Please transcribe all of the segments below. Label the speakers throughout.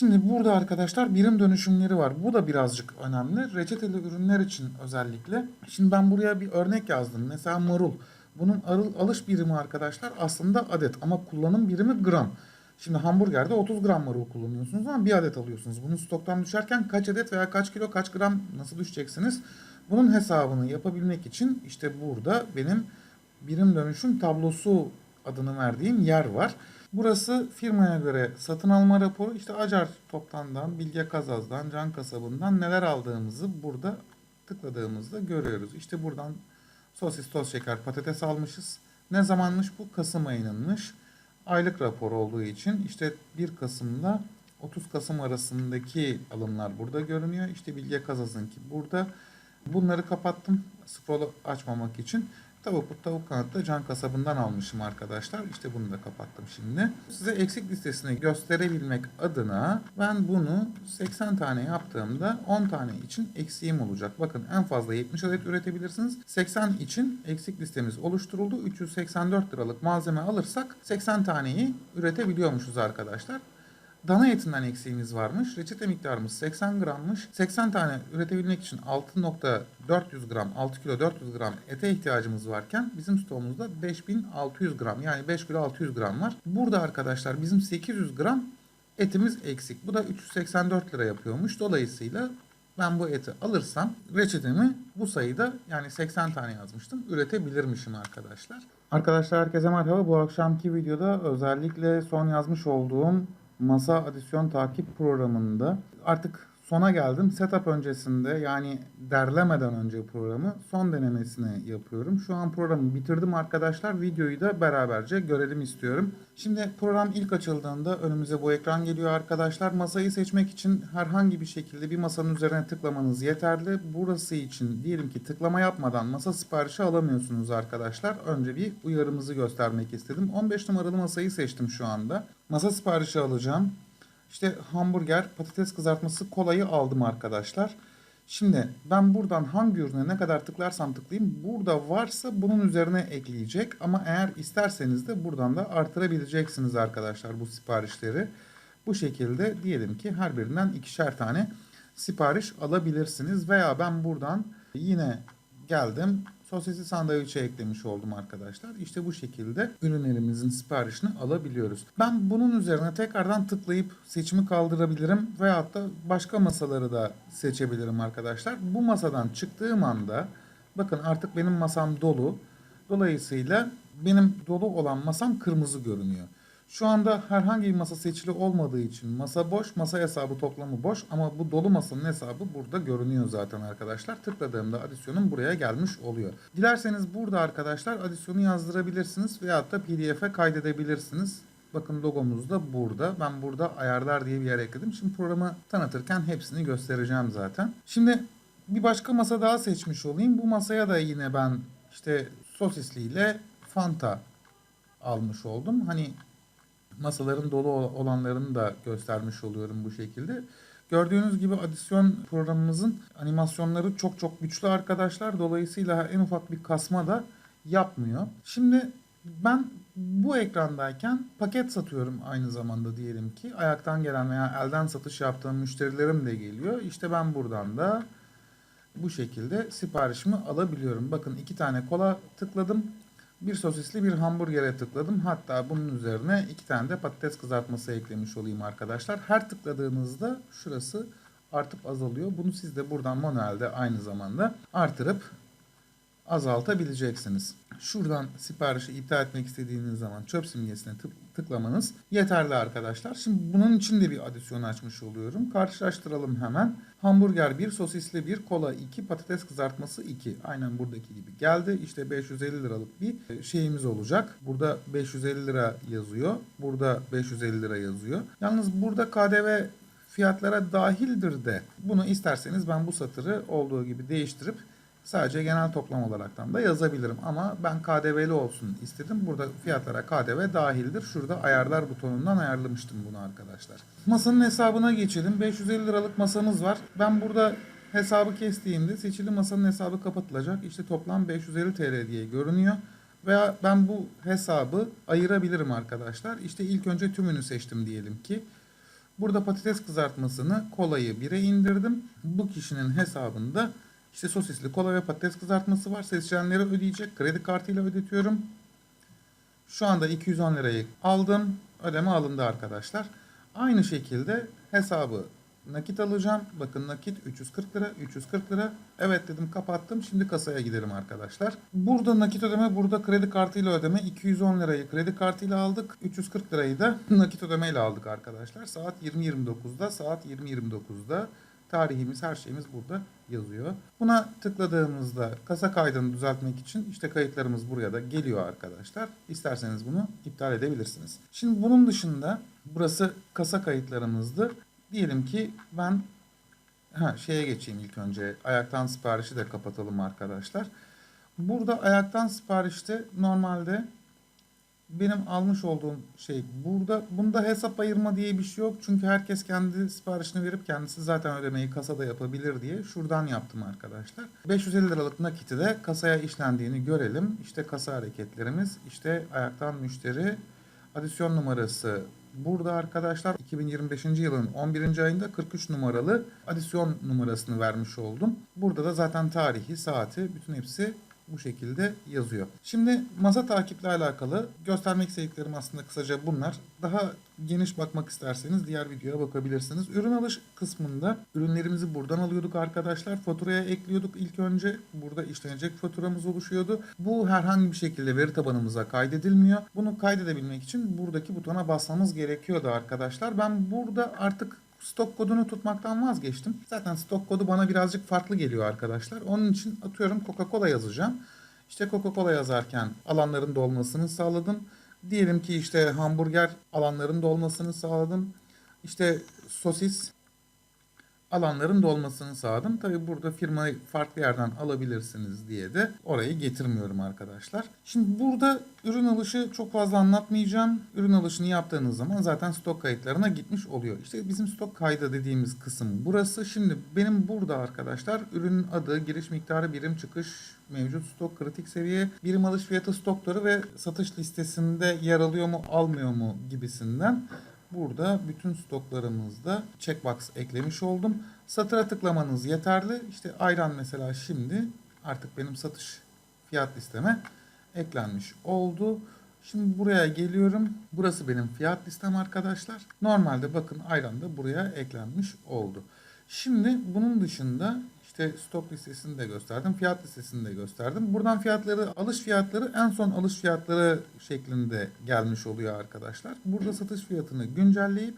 Speaker 1: Şimdi burada arkadaşlar birim dönüşümleri var. Bu da birazcık önemli. Reçeteli ürünler için özellikle. Şimdi ben buraya bir örnek yazdım. Mesela marul. Bunun alış birimi arkadaşlar aslında adet ama kullanım birimi gram. Şimdi hamburgerde 30 gram marul kullanıyorsunuz ama bir adet alıyorsunuz. Bunu stoktan düşerken kaç adet veya kaç kilo kaç gram nasıl düşeceksiniz? Bunun hesabını yapabilmek için işte burada benim birim dönüşüm tablosu adını verdiğim yer var. Burası firmaya göre satın alma raporu. İşte Acar Toptan'dan, Bilge Kazaz'dan, Can Kasabı'ndan neler aldığımızı burada tıkladığımızda görüyoruz. İşte buradan sosis, toz şeker, patates almışız. Ne zamanmış bu? Kasım ayınınmış. Aylık rapor olduğu için işte 1 Kasım'la 30 Kasım arasındaki alımlar burada görünüyor. İşte Bilge Kazaz'ınki burada. Bunları kapattım scroll'u açmamak için. Tavuk but tavuk kanatta can kasabından almışım arkadaşlar. İşte bunu da kapattım şimdi. Size eksik listesini gösterebilmek adına ben bunu 80 tane yaptığımda 10 tane için eksiğim olacak. Bakın en fazla 70 adet üretebilirsiniz. 80 için eksik listemiz oluşturuldu. 384 liralık malzeme alırsak 80 taneyi üretebiliyormuşuz arkadaşlar. Dana etinden eksiğimiz varmış. Reçete miktarımız 80 grammış. 80 tane üretebilmek için 6.400 gram, 6 kilo 400 gram ete ihtiyacımız varken bizim stoğumuzda 5600 gram yani 5 kilo 600 gram var. Burada arkadaşlar bizim 800 gram etimiz eksik. Bu da 384 lira yapıyormuş. Dolayısıyla ben bu eti alırsam reçetemi bu sayıda yani 80 tane yazmıştım üretebilirmişim arkadaşlar. Arkadaşlar herkese merhaba. Bu akşamki videoda özellikle son yazmış olduğum masa adisyon takip programında artık sona geldim. Setup öncesinde yani derlemeden önce programı son denemesini yapıyorum. Şu an programı bitirdim arkadaşlar. Videoyu da beraberce görelim istiyorum. Şimdi program ilk açıldığında önümüze bu ekran geliyor arkadaşlar. Masayı seçmek için herhangi bir şekilde bir masanın üzerine tıklamanız yeterli. Burası için diyelim ki tıklama yapmadan masa siparişi alamıyorsunuz arkadaşlar. Önce bir uyarımızı göstermek istedim. 15 numaralı masayı seçtim şu anda. Masa siparişi alacağım. İşte hamburger, patates kızartması, kolayı aldım arkadaşlar. Şimdi ben buradan hangi ürüne ne kadar tıklarsam tıklayayım burada varsa bunun üzerine ekleyecek. Ama eğer isterseniz de buradan da artırabileceksiniz arkadaşlar bu siparişleri. Bu şekilde diyelim ki her birinden ikişer tane sipariş alabilirsiniz. Veya ben buradan yine geldim sosisli sandviçe eklemiş oldum arkadaşlar. İşte bu şekilde ürünlerimizin siparişini alabiliyoruz. Ben bunun üzerine tekrardan tıklayıp seçimi kaldırabilirim veyahut da başka masaları da seçebilirim arkadaşlar. Bu masadan çıktığım anda bakın artık benim masam dolu. Dolayısıyla benim dolu olan masam kırmızı görünüyor. Şu anda herhangi bir masa seçili olmadığı için masa boş, masa hesabı toplamı boş ama bu dolu masanın hesabı burada görünüyor zaten arkadaşlar. Tıkladığımda adisyonum buraya gelmiş oluyor. Dilerseniz burada arkadaşlar adisyonu yazdırabilirsiniz veyahut da pdf'e kaydedebilirsiniz. Bakın logomuz da burada. Ben burada ayarlar diye bir yer ekledim. Şimdi programı tanıtırken hepsini göstereceğim zaten. Şimdi bir başka masa daha seçmiş olayım. Bu masaya da yine ben işte sosisliyle Fanta almış oldum. Hani masaların dolu olanlarını da göstermiş oluyorum bu şekilde. Gördüğünüz gibi adisyon programımızın animasyonları çok çok güçlü arkadaşlar. Dolayısıyla en ufak bir kasma da yapmıyor. Şimdi ben bu ekrandayken paket satıyorum aynı zamanda diyelim ki. Ayaktan gelen veya elden satış yaptığım müşterilerim de geliyor. İşte ben buradan da bu şekilde siparişimi alabiliyorum. Bakın iki tane kola tıkladım. Bir sosisli bir hamburgere tıkladım. Hatta bunun üzerine iki tane de patates kızartması eklemiş olayım arkadaşlar. Her tıkladığınızda şurası artıp azalıyor. Bunu siz de buradan manuelde aynı zamanda artırıp azaltabileceksiniz. Şuradan siparişi iptal etmek istediğiniz zaman çöp simgesine tık- tıklamanız yeterli arkadaşlar. Şimdi bunun için de bir adisyon açmış oluyorum. Karşılaştıralım hemen. Hamburger 1, sosisli 1, kola 2, patates kızartması 2. Aynen buradaki gibi geldi. İşte 550 liralık bir şeyimiz olacak. Burada 550 lira yazıyor. Burada 550 lira yazıyor. Yalnız burada KDV fiyatlara dahildir de bunu isterseniz ben bu satırı olduğu gibi değiştirip Sadece genel toplam olaraktan da yazabilirim ama ben KDV'li olsun istedim. Burada fiyatlara KDV dahildir. Şurada ayarlar butonundan ayarlamıştım bunu arkadaşlar. Masanın hesabına geçelim. 550 liralık masamız var. Ben burada hesabı kestiğimde seçili masanın hesabı kapatılacak. İşte toplam 550 TL diye görünüyor. Veya ben bu hesabı ayırabilirim arkadaşlar. İşte ilk önce tümünü seçtim diyelim ki. Burada patates kızartmasını kolayı 1'e indirdim. Bu kişinin hesabında işte sosisli kola ve patates kızartması var. Seçenlere ödeyecek. Kredi kartıyla ödetiyorum. Şu anda 210 lirayı aldım. Ödeme alındı arkadaşlar. Aynı şekilde hesabı nakit alacağım. Bakın nakit 340 lira, 340 lira. Evet dedim kapattım. Şimdi kasaya gidelim arkadaşlar. Burada nakit ödeme, burada kredi kartıyla ödeme. 210 lirayı kredi kartıyla aldık. 340 lirayı da nakit ödemeyle aldık arkadaşlar. Saat 20.29'da, saat 20.29'da tarihimiz, her şeyimiz burada yazıyor. Buna tıkladığımızda kasa kaydını düzeltmek için işte kayıtlarımız buraya da geliyor arkadaşlar. İsterseniz bunu iptal edebilirsiniz. Şimdi bunun dışında burası kasa kayıtlarımızdı. Diyelim ki ben ha, şeye geçeyim ilk önce. Ayaktan siparişi de kapatalım arkadaşlar. Burada ayaktan siparişte normalde benim almış olduğum şey burada. Bunda hesap ayırma diye bir şey yok. Çünkü herkes kendi siparişini verip kendisi zaten ödemeyi kasada yapabilir diye şuradan yaptım arkadaşlar. 550 liralık nakiti de kasaya işlendiğini görelim. İşte kasa hareketlerimiz, işte ayaktan müşteri, adisyon numarası burada arkadaşlar 2025. yılın 11. ayında 43 numaralı adisyon numarasını vermiş oldum. Burada da zaten tarihi, saati, bütün hepsi bu şekilde yazıyor. Şimdi masa takiple alakalı göstermek istediklerim aslında kısaca bunlar. Daha geniş bakmak isterseniz diğer videoya bakabilirsiniz. Ürün alış kısmında ürünlerimizi buradan alıyorduk arkadaşlar. Faturaya ekliyorduk ilk önce. Burada işlenecek faturamız oluşuyordu. Bu herhangi bir şekilde veri tabanımıza kaydedilmiyor. Bunu kaydedebilmek için buradaki butona basmamız gerekiyordu arkadaşlar. Ben burada artık stok kodunu tutmaktan vazgeçtim. Zaten stok kodu bana birazcık farklı geliyor arkadaşlar. Onun için atıyorum Coca-Cola yazacağım. İşte Coca-Cola yazarken alanların dolmasını sağladım. Diyelim ki işte hamburger alanların dolmasını sağladım. İşte sosis alanların dolmasını sağladım. Tabi burada firmayı farklı yerden alabilirsiniz diye de orayı getirmiyorum arkadaşlar. Şimdi burada ürün alışı çok fazla anlatmayacağım. Ürün alışını yaptığınız zaman zaten stok kayıtlarına gitmiş oluyor. İşte bizim stok kaydı dediğimiz kısım burası. Şimdi benim burada arkadaşlar ürünün adı, giriş miktarı, birim çıkış, mevcut stok, kritik seviye, birim alış fiyatı, stokları ve satış listesinde yer alıyor mu, almıyor mu gibisinden Burada bütün stoklarımızda checkbox eklemiş oldum. Satıra tıklamanız yeterli. İşte ayran mesela şimdi artık benim satış fiyat listeme eklenmiş oldu. Şimdi buraya geliyorum. Burası benim fiyat listem arkadaşlar. Normalde bakın ayran da buraya eklenmiş oldu. Şimdi bunun dışında işte stok listesini de gösterdim. Fiyat listesini de gösterdim. Buradan fiyatları, alış fiyatları en son alış fiyatları şeklinde gelmiş oluyor arkadaşlar. Burada satış fiyatını güncelleyip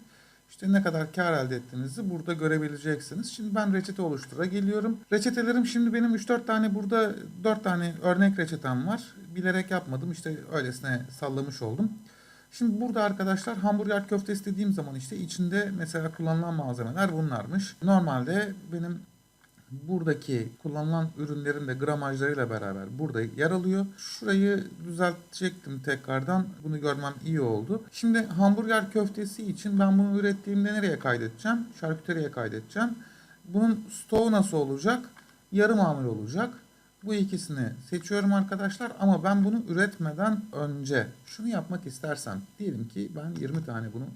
Speaker 1: işte ne kadar kar elde ettiğinizi burada görebileceksiniz. Şimdi ben reçete oluştura geliyorum. Reçetelerim şimdi benim 3-4 tane burada 4 tane örnek reçetem var. Bilerek yapmadım. İşte öylesine sallamış oldum. Şimdi burada arkadaşlar hamburger köfte istediğim zaman işte içinde mesela kullanılan malzemeler bunlarmış. Normalde benim buradaki kullanılan ürünlerin de gramajlarıyla beraber burada yer alıyor. Şurayı düzeltecektim tekrardan. Bunu görmem iyi oldu. Şimdi hamburger köftesi için ben bunu ürettiğimde nereye kaydedeceğim? Şarküteriye kaydedeceğim. Bunun stoğu nasıl olacak? Yarım hamur olacak. Bu ikisini seçiyorum arkadaşlar ama ben bunu üretmeden önce şunu yapmak istersem diyelim ki ben 20 tane bunu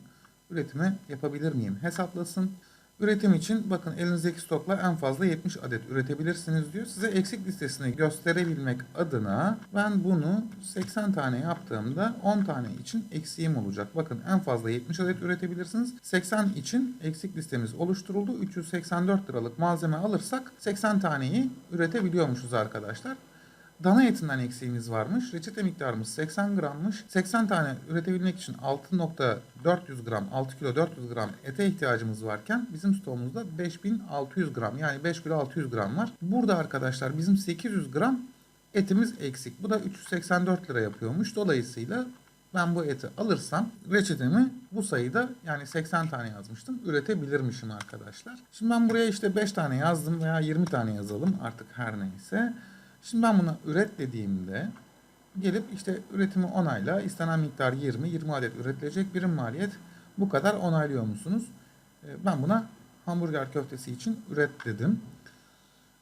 Speaker 1: üretime yapabilir miyim? Hesaplasın. Üretim için bakın elinizdeki stokla en fazla 70 adet üretebilirsiniz diyor. Size eksik listesini gösterebilmek adına ben bunu 80 tane yaptığımda 10 tane için eksiğim olacak. Bakın en fazla 70 adet üretebilirsiniz. 80 için eksik listemiz oluşturuldu. 384 liralık malzeme alırsak 80 taneyi üretebiliyormuşuz arkadaşlar. Dana etinden eksiğimiz varmış. Reçete miktarımız 80 grammış. 80 tane üretebilmek için 6.400 gram, 6 kilo 400 gram ete ihtiyacımız varken bizim stoğumuzda 5600 gram yani 5 kilo 600 gram var. Burada arkadaşlar bizim 800 gram etimiz eksik. Bu da 384 lira yapıyormuş. Dolayısıyla ben bu eti alırsam reçetemi bu sayıda yani 80 tane yazmıştım üretebilirmişim arkadaşlar. Şimdi ben buraya işte 5 tane yazdım veya 20 tane yazalım artık her neyse. Şimdi ben buna üret dediğimde gelip işte üretimi onayla istenen miktar 20, 20 adet üretilecek birim maliyet bu kadar onaylıyor musunuz? Ee, Ben buna hamburger köftesi için üret dedim.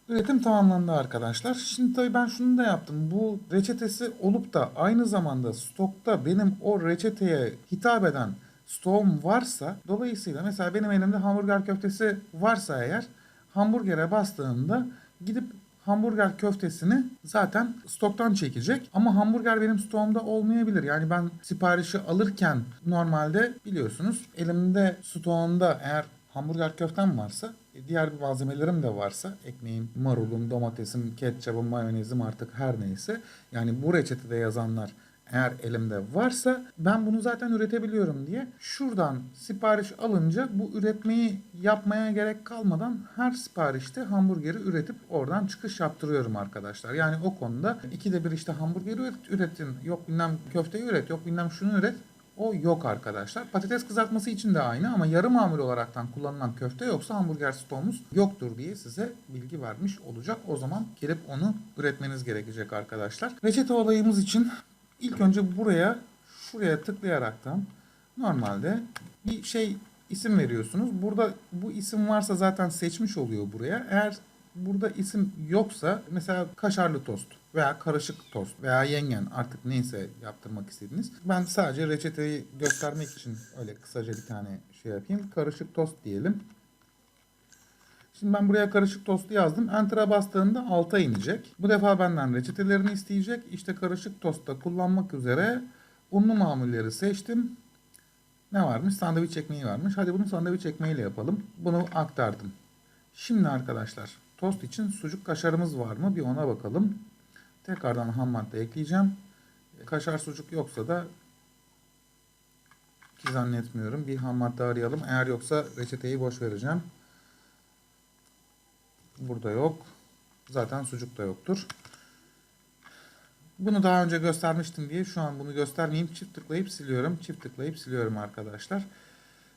Speaker 1: Üretim tamamlandı arkadaşlar. Şimdi tabii ben şunu da yaptım. Bu reçetesi olup da aynı zamanda stokta benim o reçeteye hitap eden stoğum varsa dolayısıyla mesela benim elimde hamburger köftesi varsa eğer hamburgere bastığımda gidip hamburger köftesini zaten stoktan çekecek. Ama hamburger benim stoğumda olmayabilir. Yani ben siparişi alırken normalde biliyorsunuz elimde stoğumda eğer hamburger köftem varsa e, diğer bir malzemelerim de varsa ekmeğim, marulum, domatesim, ketçabım, mayonezim artık her neyse yani bu reçetede yazanlar eğer elimde varsa ben bunu zaten üretebiliyorum diye şuradan sipariş alınca bu üretmeyi yapmaya gerek kalmadan her siparişte hamburgeri üretip oradan çıkış yaptırıyorum arkadaşlar. Yani o konuda ikide bir işte hamburgeri üret, üretin yok bilmem köfteyi üret yok bilmem şunu üret o yok arkadaşlar. Patates kızartması için de aynı ama yarı mamul olaraktan kullanılan köfte yoksa hamburger stoğumuz yoktur diye size bilgi vermiş olacak. O zaman gelip onu üretmeniz gerekecek arkadaşlar. Reçete olayımız için ilk önce buraya şuraya tıklayaraktan normalde bir şey isim veriyorsunuz. Burada bu isim varsa zaten seçmiş oluyor buraya. Eğer burada isim yoksa mesela kaşarlı tost veya karışık tost veya yengen artık neyse yaptırmak istediğiniz. Ben sadece reçeteyi göstermek için öyle kısaca bir tane şey yapayım. Karışık tost diyelim. Şimdi ben buraya karışık tostu yazdım. Enter'a bastığımda alta inecek. Bu defa benden reçetelerini isteyecek. İşte karışık tostta kullanmak üzere unlu mamulleri seçtim. Ne varmış? Sandviç ekmeği varmış. Hadi bunu sandviç ekmeğiyle yapalım. Bunu aktardım. Şimdi arkadaşlar tost için sucuk kaşarımız var mı? Bir ona bakalım. Tekrardan ham madde ekleyeceğim. Kaşar sucuk yoksa da ki zannetmiyorum. Bir ham madde arayalım. Eğer yoksa reçeteyi boş vereceğim. Burada yok. Zaten sucuk da yoktur. Bunu daha önce göstermiştim diye şu an bunu göstermeyeyim. Çift tıklayıp siliyorum. Çift tıklayıp siliyorum arkadaşlar.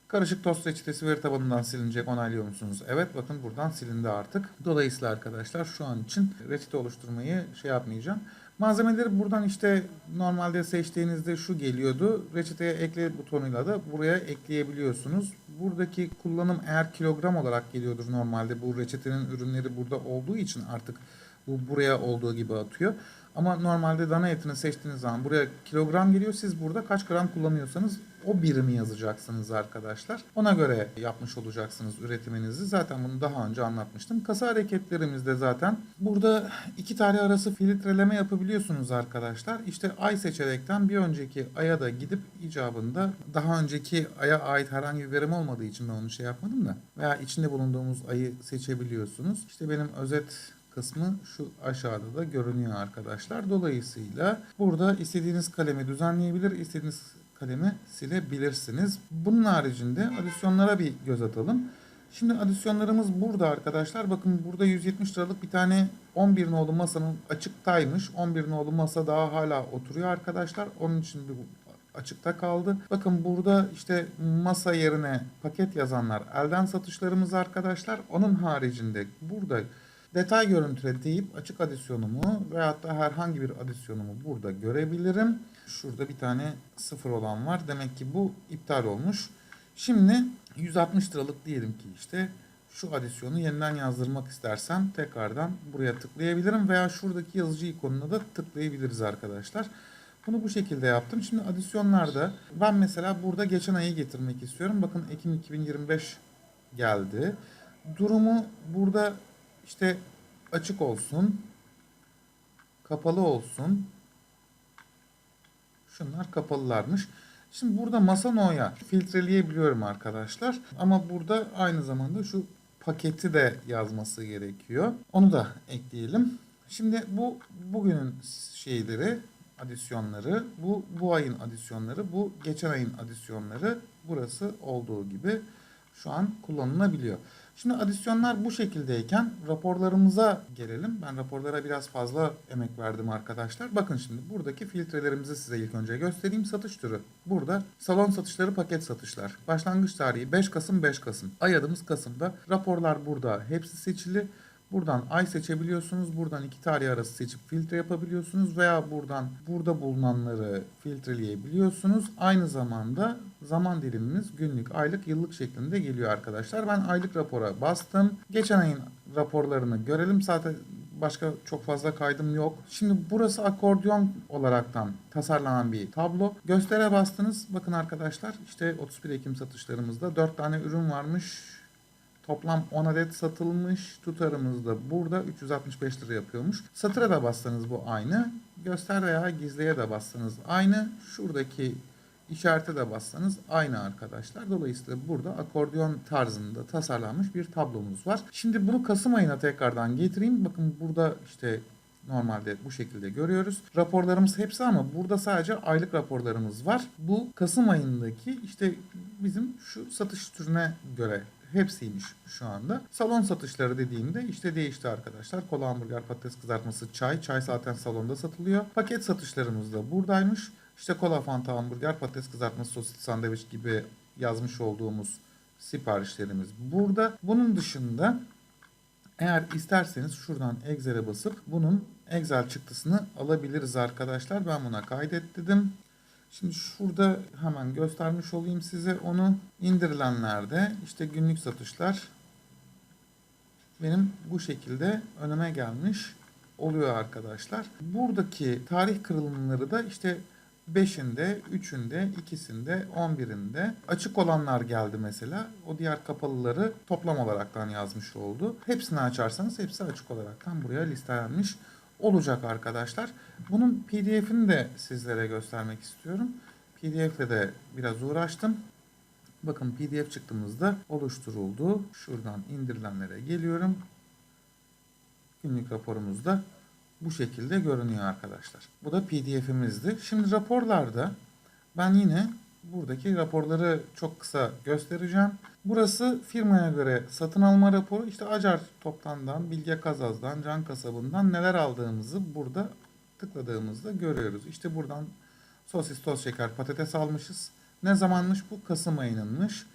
Speaker 1: Karışık tost reçetesi veri tabanından silinecek onaylıyor musunuz? Evet bakın buradan silindi artık. Dolayısıyla arkadaşlar şu an için reçete oluşturmayı şey yapmayacağım. Malzemeleri buradan işte normalde seçtiğinizde şu geliyordu. Reçeteye ekle butonuyla da buraya ekleyebiliyorsunuz. Buradaki kullanım eğer kilogram olarak geliyordur normalde. Bu reçetenin ürünleri burada olduğu için artık bu buraya olduğu gibi atıyor. Ama normalde dana etini seçtiğiniz zaman buraya kilogram geliyor. Siz burada kaç gram kullanıyorsanız o birimi yazacaksınız arkadaşlar. Ona göre yapmış olacaksınız üretiminizi. Zaten bunu daha önce anlatmıştım. Kasa hareketlerimizde zaten burada iki tarih arası filtreleme yapabiliyorsunuz arkadaşlar. İşte ay seçerekten bir önceki aya da gidip icabında daha önceki aya ait herhangi bir verim olmadığı için ben onu şey yapmadım da veya içinde bulunduğumuz ayı seçebiliyorsunuz. İşte benim özet kısmı şu aşağıda da görünüyor arkadaşlar. Dolayısıyla burada istediğiniz kalemi düzenleyebilir, istediğiniz kalemi silebilirsiniz. Bunun haricinde adisyonlara bir göz atalım. Şimdi adisyonlarımız burada arkadaşlar. Bakın burada 170 liralık bir tane 11 nolu masanın açıktaymış. 11 nolu masa daha hala oturuyor arkadaşlar. Onun için bir açıkta kaldı. Bakın burada işte masa yerine paket yazanlar elden satışlarımız arkadaşlar. Onun haricinde burada detay görüntüle deyip açık adisyonumu veyahut da herhangi bir adisyonumu burada görebilirim. Şurada bir tane sıfır olan var. Demek ki bu iptal olmuş. Şimdi 160 liralık diyelim ki işte şu adisyonu yeniden yazdırmak istersem tekrardan buraya tıklayabilirim veya şuradaki yazıcı ikonuna da tıklayabiliriz arkadaşlar. Bunu bu şekilde yaptım. Şimdi adisyonlarda ben mesela burada geçen ayı getirmek istiyorum. Bakın Ekim 2025 geldi. Durumu burada işte açık olsun, kapalı olsun. Şunlar kapalılarmış. Şimdi burada masa no'ya filtreleyebiliyorum arkadaşlar. Ama burada aynı zamanda şu paketi de yazması gerekiyor. Onu da ekleyelim. Şimdi bu bugünün şeyleri, adisyonları, bu bu ayın adisyonları, bu geçen ayın adisyonları burası olduğu gibi şu an kullanılabiliyor. Şimdi adisyonlar bu şekildeyken raporlarımıza gelelim. Ben raporlara biraz fazla emek verdim arkadaşlar. Bakın şimdi buradaki filtrelerimizi size ilk önce göstereyim. Satış türü. Burada salon satışları paket satışlar. Başlangıç tarihi 5 Kasım 5 Kasım. Ay adımız Kasım'da. Raporlar burada. Hepsi seçili. Buradan ay seçebiliyorsunuz. Buradan iki tarih arası seçip filtre yapabiliyorsunuz veya buradan burada bulunanları filtreleyebiliyorsunuz. Aynı zamanda zaman dilimimiz günlük, aylık, yıllık şeklinde geliyor arkadaşlar. Ben aylık rapora bastım. Geçen ayın raporlarını görelim. Zaten Başka çok fazla kaydım yok. Şimdi burası akordeon olaraktan tasarlanan bir tablo. Göstere bastınız. Bakın arkadaşlar işte 31 Ekim satışlarımızda 4 tane ürün varmış. Toplam 10 adet satılmış. Tutarımız da burada 365 lira yapıyormuş. Satıra da bassanız bu aynı. Göster veya gizliye de bassanız aynı. Şuradaki işarete de bassanız aynı arkadaşlar. Dolayısıyla burada akordeon tarzında tasarlanmış bir tablomuz var. Şimdi bunu Kasım ayına tekrardan getireyim. Bakın burada işte normalde bu şekilde görüyoruz. Raporlarımız hepsi ama burada sadece aylık raporlarımız var. Bu Kasım ayındaki işte bizim şu satış türüne göre hepsiymiş şu anda. Salon satışları dediğimde işte değişti arkadaşlar. Kola hamburger, patates kızartması, çay. Çay zaten salonda satılıyor. Paket satışlarımız da buradaymış. İşte kola, fanta, hamburger, patates kızartması, sosis, sandviç gibi yazmış olduğumuz siparişlerimiz burada. Bunun dışında eğer isterseniz şuradan Excel'e basıp bunun Excel çıktısını alabiliriz arkadaşlar. Ben buna kaydet. Şimdi şurada hemen göstermiş olayım size onu. indirilenlerde işte günlük satışlar benim bu şekilde önüme gelmiş oluyor arkadaşlar. Buradaki tarih kırılımları da işte 5'inde, 3'ünde, 2'sinde, 11'inde açık olanlar geldi mesela. O diğer kapalıları toplam olaraktan yazmış oldu. Hepsini açarsanız hepsi açık olaraktan buraya listelenmiş olacak arkadaşlar. Bunun PDF'ini de sizlere göstermek istiyorum. PDF'le de biraz uğraştım. Bakın PDF çıktığımızda oluşturuldu. Şuradan indirilenlere geliyorum. Günlük raporumuzda bu şekilde görünüyor arkadaşlar. Bu da PDF'imizdi. Şimdi raporlarda ben yine buradaki raporları çok kısa göstereceğim. Burası firmaya göre satın alma raporu. İşte Acar Toptan'dan, Bilge Kazaz'dan, Can Kasabı'ndan neler aldığımızı burada tıkladığımızda görüyoruz. İşte buradan sosis, toz şeker, patates almışız. Ne zamanmış bu? Kasım ayınınmış.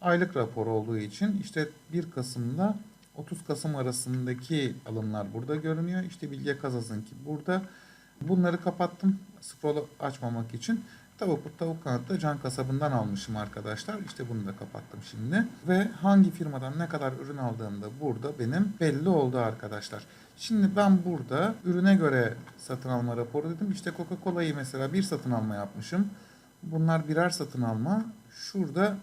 Speaker 1: Aylık rapor olduğu için işte 1 Kasım'da 30 Kasım arasındaki alımlar burada görünüyor. İşte Bilge Kazaz'ınki burada. Bunları kapattım scroll'u açmamak için. Tavuk tavuk kanadı da can kasabından almışım arkadaşlar. İşte bunu da kapattım şimdi. Ve hangi firmadan ne kadar ürün aldığım da burada benim belli oldu arkadaşlar. Şimdi ben burada ürüne göre satın alma raporu dedim. İşte Coca-Cola'yı mesela bir satın alma yapmışım. Bunlar birer satın alma. Şurada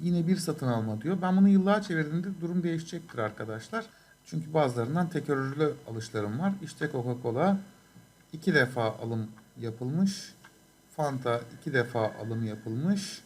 Speaker 1: yine bir satın alma diyor. Ben bunu yıllığa çevirdiğimde durum değişecektir arkadaşlar. Çünkü bazılarından tekerrürlü alışlarım var. İşte Coca-Cola iki defa alım yapılmış. Fanta iki defa alım yapılmış.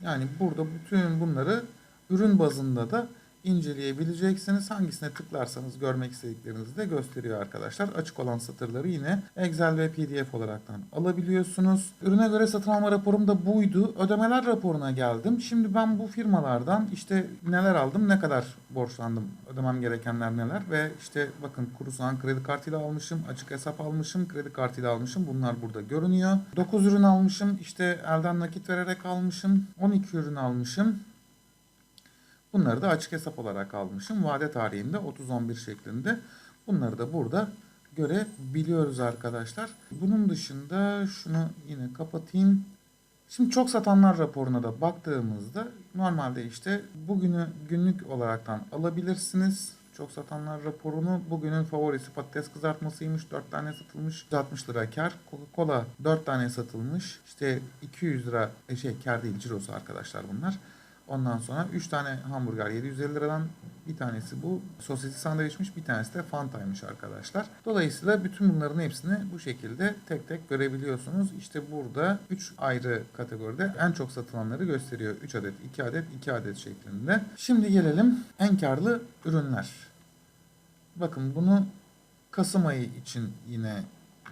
Speaker 1: Yani burada bütün bunları ürün bazında da inceleyebileceksiniz. Hangisine tıklarsanız görmek istediklerinizi de gösteriyor arkadaşlar. Açık olan satırları yine Excel ve PDF olaraktan alabiliyorsunuz. Ürüne göre satın alma raporum da buydu. Ödemeler raporuna geldim. Şimdi ben bu firmalardan işte neler aldım, ne kadar borçlandım, ödemem gerekenler neler ve işte bakın Kurusan kredi kartıyla almışım, açık hesap almışım, kredi kartıyla almışım. Bunlar burada görünüyor. 9 ürün almışım, işte elden nakit vererek almışım. 12 ürün almışım. Bunları da açık hesap olarak almışım. Vade tarihinde 30-11 şeklinde. Bunları da burada görebiliyoruz arkadaşlar. Bunun dışında şunu yine kapatayım. Şimdi çok satanlar raporuna da baktığımızda normalde işte bugünü günlük olaraktan alabilirsiniz. Çok satanlar raporunu bugünün favorisi patates kızartmasıymış. 4 tane satılmış. 60 lira kar. Coca-Cola 4 tane satılmış. İşte 200 lira e, şey kar değil cirosu arkadaşlar bunlar. Ondan sonra 3 tane hamburger 750 liradan bir tanesi bu sosisli sandviçmiş bir tanesi de Fanta'ymış arkadaşlar. Dolayısıyla bütün bunların hepsini bu şekilde tek tek görebiliyorsunuz. İşte burada 3 ayrı kategoride en çok satılanları gösteriyor. 3 adet, 2 adet, 2 adet şeklinde. Şimdi gelelim en karlı ürünler. Bakın bunu Kasım ayı için yine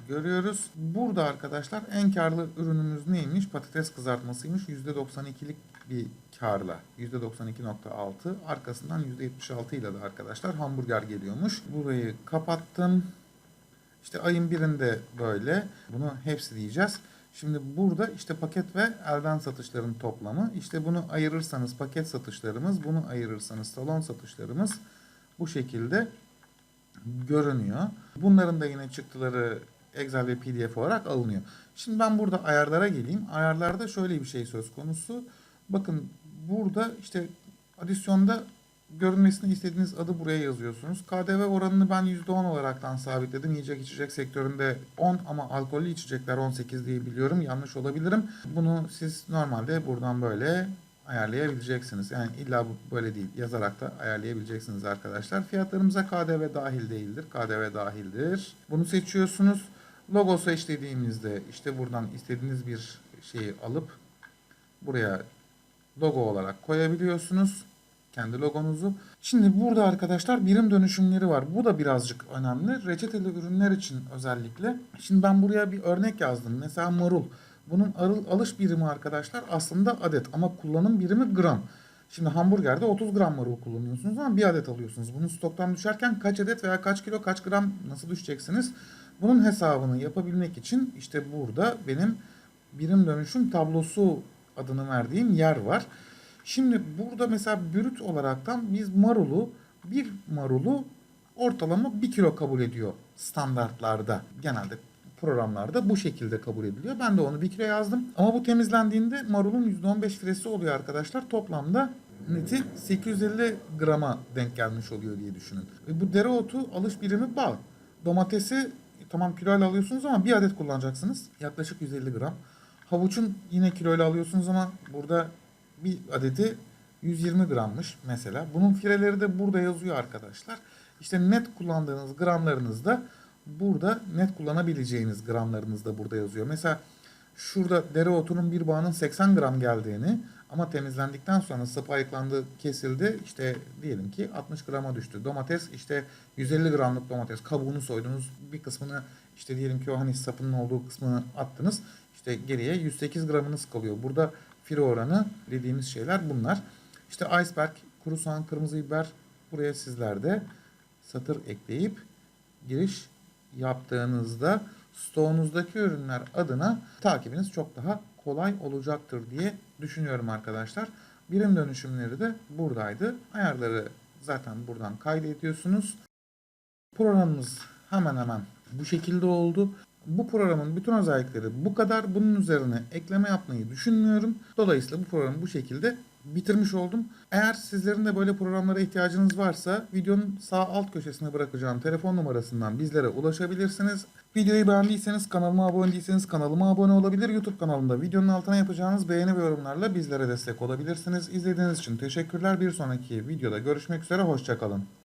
Speaker 1: görüyoruz. Burada arkadaşlar en karlı ürünümüz neymiş? Patates kızartmasıymış. %92'lik bir karla. %92.6. Arkasından %76 ile de arkadaşlar hamburger geliyormuş. Burayı kapattım. İşte ayın birinde böyle. Bunu hepsi diyeceğiz. Şimdi burada işte paket ve elden satışların toplamı. İşte bunu ayırırsanız paket satışlarımız, bunu ayırırsanız salon satışlarımız bu şekilde görünüyor. Bunların da yine çıktıları Excel ve PDF olarak alınıyor. Şimdi ben burada ayarlara geleyim. Ayarlarda şöyle bir şey söz konusu. Bakın burada işte adisyonda görünmesini istediğiniz adı buraya yazıyorsunuz. KDV oranını ben %10 olaraktan sabitledim. Yiyecek içecek sektöründe 10 ama alkollü içecekler 18 diye biliyorum. Yanlış olabilirim. Bunu siz normalde buradan böyle ayarlayabileceksiniz. Yani illa bu böyle değil. Yazarak da ayarlayabileceksiniz arkadaşlar. Fiyatlarımıza KDV dahil değildir. KDV dahildir. Bunu seçiyorsunuz. Logo seç işte buradan istediğiniz bir şeyi alıp buraya logo olarak koyabiliyorsunuz. Kendi logonuzu. Şimdi burada arkadaşlar birim dönüşümleri var. Bu da birazcık önemli. Reçeteli ürünler için özellikle. Şimdi ben buraya bir örnek yazdım. Mesela marul. Bunun alış birimi arkadaşlar aslında adet ama kullanım birimi gram. Şimdi hamburgerde 30 gram marul kullanıyorsunuz ama bir adet alıyorsunuz. Bunun stoktan düşerken kaç adet veya kaç kilo kaç gram nasıl düşeceksiniz? Bunun hesabını yapabilmek için işte burada benim birim dönüşüm tablosu adını verdiğim yer var. Şimdi burada mesela brüt olaraktan biz marulu bir marulu ortalama 1 kilo kabul ediyor standartlarda. Genelde programlarda bu şekilde kabul ediliyor. Ben de onu 1 kilo yazdım. Ama bu temizlendiğinde marulun %15 firesi oluyor arkadaşlar. Toplamda neti 850 grama denk gelmiş oluyor diye düşünün. Ve bu dereotu alış birimi bal. Domatesi tamam kiloyla alıyorsunuz ama bir adet kullanacaksınız. Yaklaşık 150 gram. Havuçun yine kiloyla alıyorsunuz ama burada bir adeti 120 grammış mesela. Bunun fireleri de burada yazıyor arkadaşlar. İşte net kullandığınız gramlarınız da burada net kullanabileceğiniz gramlarınız da burada yazıyor. Mesela şurada dereotunun bir bağının 80 gram geldiğini ama temizlendikten sonra sapı ayıklandı, kesildi. İşte diyelim ki 60 grama düştü. Domates işte 150 gramlık domates kabuğunu soydunuz. Bir kısmını işte diyelim ki o hani sapının olduğu kısmını attınız. İşte geriye 108 gramınız kalıyor. Burada fire oranı dediğimiz şeyler bunlar. İşte iceberg, kuru soğan, kırmızı biber buraya sizler de satır ekleyip giriş yaptığınızda stoğunuzdaki ürünler adına takibiniz çok daha kolay olacaktır diye düşünüyorum arkadaşlar. Birim dönüşümleri de buradaydı. Ayarları zaten buradan kaydediyorsunuz. Programımız hemen hemen bu şekilde oldu. Bu programın bütün özellikleri bu kadar. Bunun üzerine ekleme yapmayı düşünmüyorum. Dolayısıyla bu programı bu şekilde bitirmiş oldum. Eğer sizlerin de böyle programlara ihtiyacınız varsa videonun sağ alt köşesine bırakacağım telefon numarasından bizlere ulaşabilirsiniz. Videoyu beğendiyseniz kanalıma abone değilseniz kanalıma abone olabilir. YouTube kanalında videonun altına yapacağınız beğeni ve yorumlarla bizlere destek olabilirsiniz. İzlediğiniz için teşekkürler. Bir sonraki videoda görüşmek üzere. Hoşçakalın.